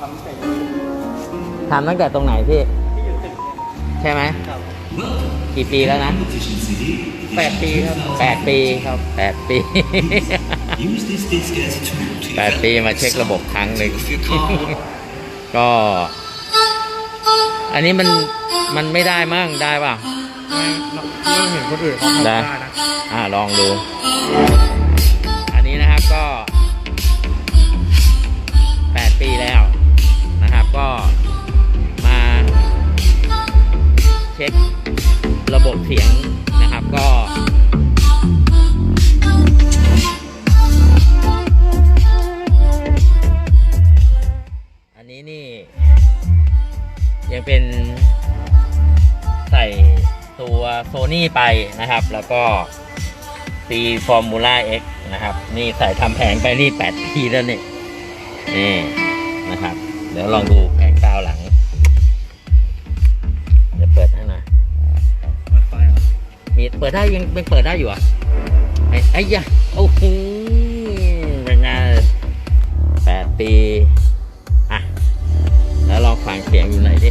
ทำแต่ทำตั้งแต่ตรงไหนพี่ ที่อยู่ตึกใช่ไหมครับกี่ปีแล้วนะแปดปีครับ แปดปีครับ แปดปี Use this disc as a tool to แปดปีมาเช็คระบบครั้งหนึ่ง your car. ก็ อันนี้มันมันไม่ได้มั่งได้ป่ะ ไม่เห็นคนอื่นเขาทำได้ได้นะ อ่าลองดู อันนี้นะครับก็แปดปีแล้วนะครับ ก็มาเช็คระบบเสียงนะครับก็อันนี้นี่ยังเป็นใส่ตัวโซนี่ไปนะครับ แล้วก็ตีฟอร์มูล่า X นะครับ นี่ใส่ทำแผงไปนี่แปดปีแล้วนี่นี่นะครับ ดี๋ยวลองดูแผงกาวหลัง เดี๋ยวเปิดให้หน่อยมีเปิดได้ยังเป็นเปิดได้อยู่อะไอ้ไอ้ยะโอ้โหเป็นไงแปดปี อะ แล้วลองฟังเสียงอยู่ไหนดิ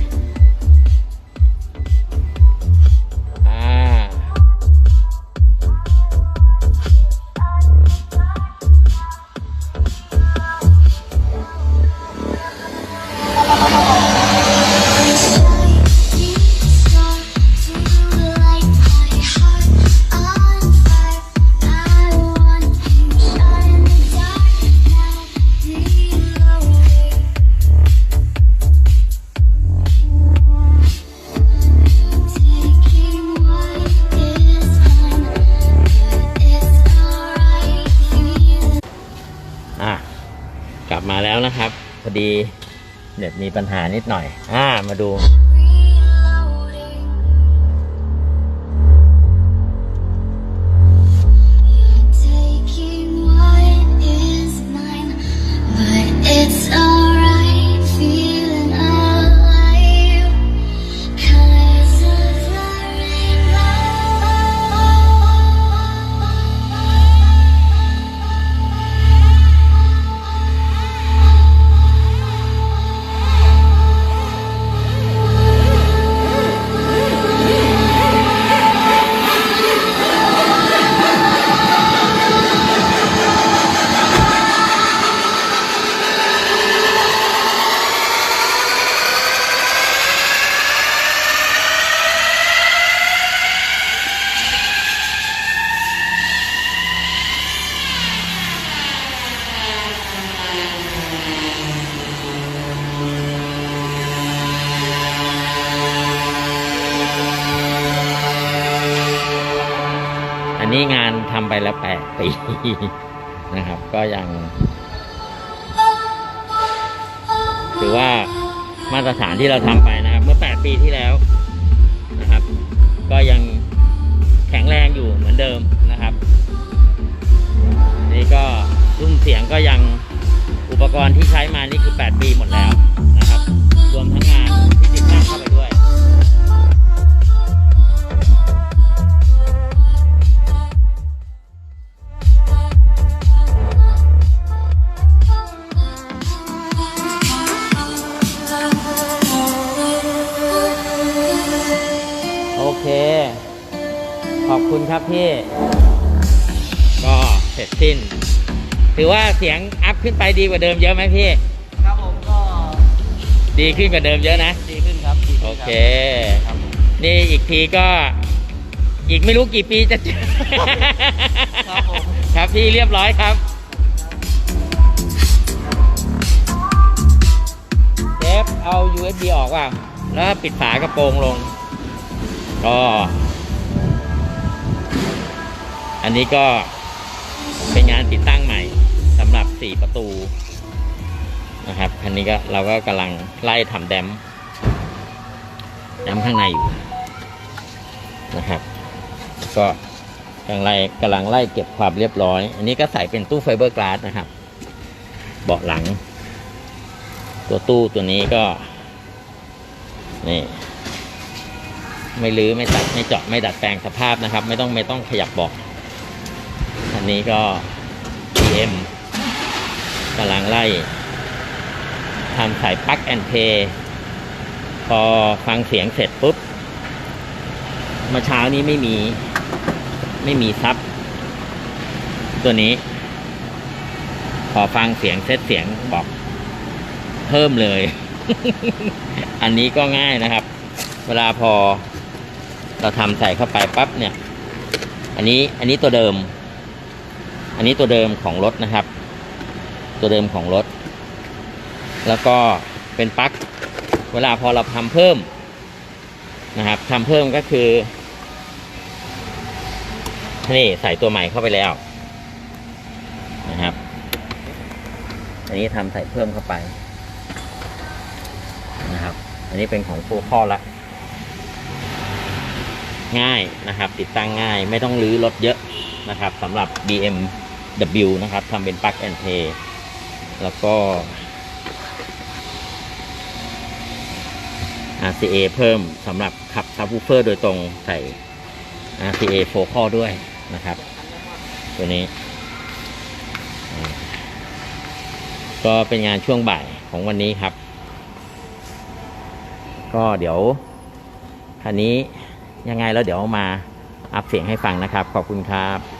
กลับมาแล้วนะครับ พอดีเน็ตมีปัญหานิดหน่อย อ่า มาดู นี้งานทำไปแล้วแปดปีนะครับ ก็ยังถือว่ามาตรฐานที่เราทำไปนะครับ เมื่อ8ปีที่แล้วนะครับ ก็ยังแข็งแรงอยู่เหมือนเดิมนะครับ นี่ก็รุ่มเสียงก็ยังอุปกรณ์ที่ใช้มานี่คือ 8 ปีหมดแล้ว ขอบคุณครับพี่ ก็เสร็จสิ้น ถือว่าเสียงอัพขึ้นไปดีกว่าเดิมเยอะไหมพี่ ครับผมก็ดีขึ้นกว่าเดิมเยอะนะ ดีขึ้นครับดีโอขึ้นเค ครับผมนี่อีกทีก็อีกไม่รู้กี่ปีจะเจอ ครับผม ครับพี่เรียบร้อยครับเชฟเอา USB ออกว่า แล้วปิดฝากระโปรงลง ก็ อันนี้ก็เป็นงานติดตั้งใหม่สำหรับ4ประตูนะครับคันนี้ก็เราก็กำลังไล่ทำแดมแดมข้างในอยู่นะครับ ก็กำลังไล่กำลังไล่เก็บความเรียบร้อย อันนี้ก็ใส่เป็นตู้ไฟเบอร์กลาสนะครับ เบาะหลัง ตัวตู้ตัวนี้ก็ นี่ ไม่รื้อไม่ตัดไม่เจาะไม่ดัดแปลงสภาพนะครับ ไม่ต้องไม่ต้องขยับเบาะ อันนี้ก็ PM กำลังไล่ทำสายปลั๊กแอนเพย์พอฟังเสียงเสร็จปุ๊บเมื่อเช้านี้ไม่มีไม่มีซับ ตัวนี้ พอฟังเสียงเซตเสียงบอก เพิ่มเลย อันนี้ก็ง่ายนะครับ เวลาพอเราทำใส่เข้าไปปั๊บเนี่ย อันนี้อันนี้ตัวเดิม อันนี้ตัวเดิมของรถนะครับ ตัวเดิมของรถ แล้วก็เป็นปลั๊กเวลาพอเราทำเพิ่มนะครับทำเพิ่มก็คือนี่ใส่ตัวใหม่เข้าไปแล้วนะครับ อันนี้ทำใส่เพิ่มเข้าไปนะครับ อันนี้เป็นของโฟคอละง่ายนะครับ ติดตั้งง่ายไม่ต้องรื้อรถเยอะนะครับสำหรับ W นะครับทำเป็นปลั๊กแอนเพย์แล้วก็ RCA เพิ่มสำหรับขับซับวูเฟอร์โดยตรงใส่ RCA โฟคอด้วยนะครับ ตัวนี้ ก็เป็นงานช่วงบ่ายของวันนี้ครับ ก็เดี๋ยวคันนี้ยังไงแล้วเดี๋ยวมาอัพเสียงให้ฟังนะครับ ขอบคุณครับ